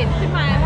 Esse.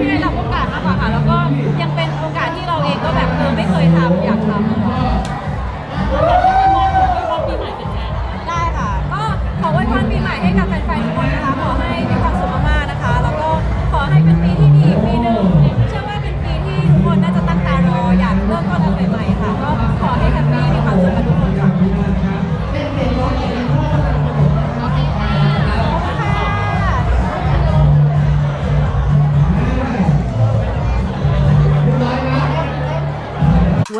ที่ได้รับโอกาสมากกว่าค่ะ แล้วก็ยังเป็นโอกาสที่เราเองก็แบบเออไม่เคยทำ